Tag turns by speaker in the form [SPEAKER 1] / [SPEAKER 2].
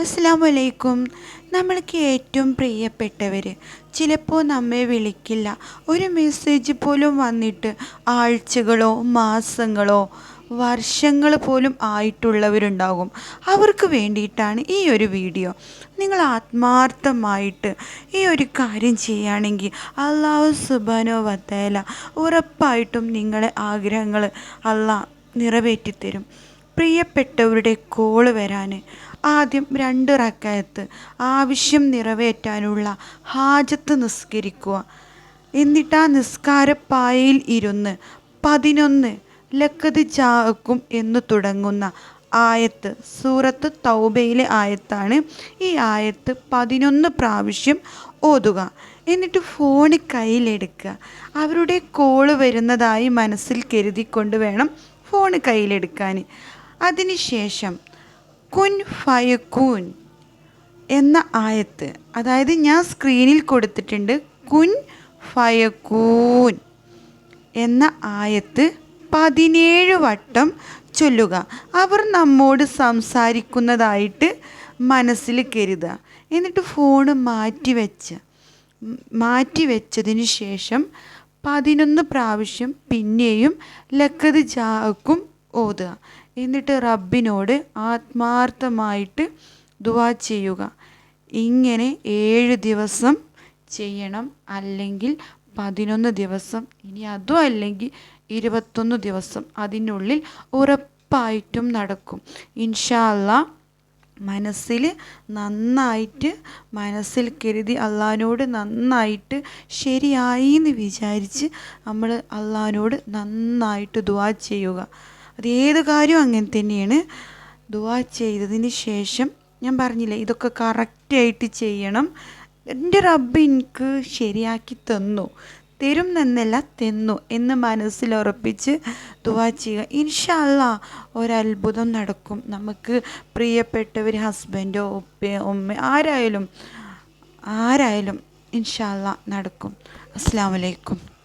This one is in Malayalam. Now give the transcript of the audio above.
[SPEAKER 1] അസ്സാം വലൈക്കും നമ്മൾക്ക് ഏറ്റവും പ്രിയപ്പെട്ടവർ ചിലപ്പോൾ നമ്മെ വിളിക്കില്ല. ഒരു മെസ്സേജ് പോലും വന്നിട്ട് ആഴ്ചകളോ മാസങ്ങളോ വർഷങ്ങൾ പോലും ആയിട്ടുള്ളവരുണ്ടാകും. അവർക്ക് വേണ്ടിയിട്ടാണ് ഈ ഒരു വീഡിയോ. നിങ്ങൾ ആത്മാർത്ഥമായിട്ട് ഈ ഒരു കാര്യം ചെയ്യുകയാണെങ്കിൽ അള്ളാഹു സുബാനോ വത്തേല ഉറപ്പായിട്ടും നിങ്ങളെ ആഗ്രഹങ്ങൾ അള്ളാഹ് നിറവേറ്റിത്തരും. പ്രിയപ്പെട്ടവരുടെ കോൾ വരാൻ ആദ്യം രണ്ട് റക്കായത്ത് ആവശ്യം നിറവേറ്റാനുള്ള ഹാജത്ത് നിസ്കരിക്കുക. എന്നിട്ട് ആ നിസ്കാരപ്പായയിൽ ഇരുന്ന് പതിനൊന്ന് ലക്കത് ചാക്കും എന്ന് തുടങ്ങുന്ന ആയത്ത് സൂറത്ത് തൗബയിലെ ആയത്താണ്. ഈ ആയത്ത് പതിനൊന്ന് പ്രാവശ്യം ഓതുക. എന്നിട്ട് ഫോൺ കയ്യിലെടുക്കുക. അവരുടെ കോൾ വരുന്നതായി മനസ്സിൽ കരുതിക്കൊണ്ട് വേണം ഫോൺ കയ്യിലെടുക്കാൻ. അതിനുശേഷം കുൻ ഫയക്കൂൻ എന്ന ആയത്ത് അതായത് ഞാൻ സ്ക്രീനിൽ കൊടുത്തിട്ടുണ്ട് കുൻ ഫയക്കൂൻ എന്ന ആയത്ത് പതിനേഴ് വട്ടം ചൊല്ലുക. അവർ നമ്മോട് സംസാരിക്കുന്നതായിട്ട് മനസ്സിൽ കരുതുക. എന്നിട്ട് ഫോണ് മാറ്റി വെച്ച് മാറ്റി വെച്ചതിന് ശേഷം പതിനൊന്ന് പ്രാവശ്യം പിന്നെയും ലക്കത് ജാക്കും ഓതുക. എന്നിട്ട് റബ്ബിനോട് ആത്മാർത്ഥമായിട്ട് ദുവാ ചെയ്യുക. ഇങ്ങനെ ഏഴ് ദിവസം ചെയ്യണം. അല്ലെങ്കിൽ പതിനൊന്ന് ദിവസം ഇനി അതും അല്ലെങ്കിൽ ഇരുപത്തൊന്ന് ദിവസം അതിനുള്ളിൽ ഉറപ്പായിട്ടും നടക്കും. ഇൻഷാല്ല മനസ്സിൽ നന്നായിട്ട് മനസ്സിൽ കരുതി അള്ളഹാനോട് നന്നായിട്ട് ശരിയായി എന്ന് വിചാരിച്ച് നമ്മൾ അള്ളഹാനോട് നന്നായിട്ട് ദുവാ ചെയ്യുക. അതേത് കാര്യവും അങ്ങനെ തന്നെയാണ് ദുവാ ചെയ്തതിന് ശേഷം ഞാൻ പറഞ്ഞില്ലേ ഇതൊക്കെ കറക്റ്റായിട്ട് ചെയ്യണം. എന്റെ റബ്ബ് എനിക്ക് ശരിയാക്കി തന്നു തരും എന്നല്ല തന്നു എന്ന് മനസ്സിലുറപ്പിച്ച് ദുവാ ചെയ്യുക. ഇൻഷല്ല ഒരത്ഭുതം നടക്കും. നമുക്ക് പ്രിയപ്പെട്ടവർ ഹസ്ബൻഡോ ഉപ്പയോ ഉമ്മ ആരായാലും ആരായാലും ഇൻഷല്ല നടക്കും. അസ്സാം വലൈക്കും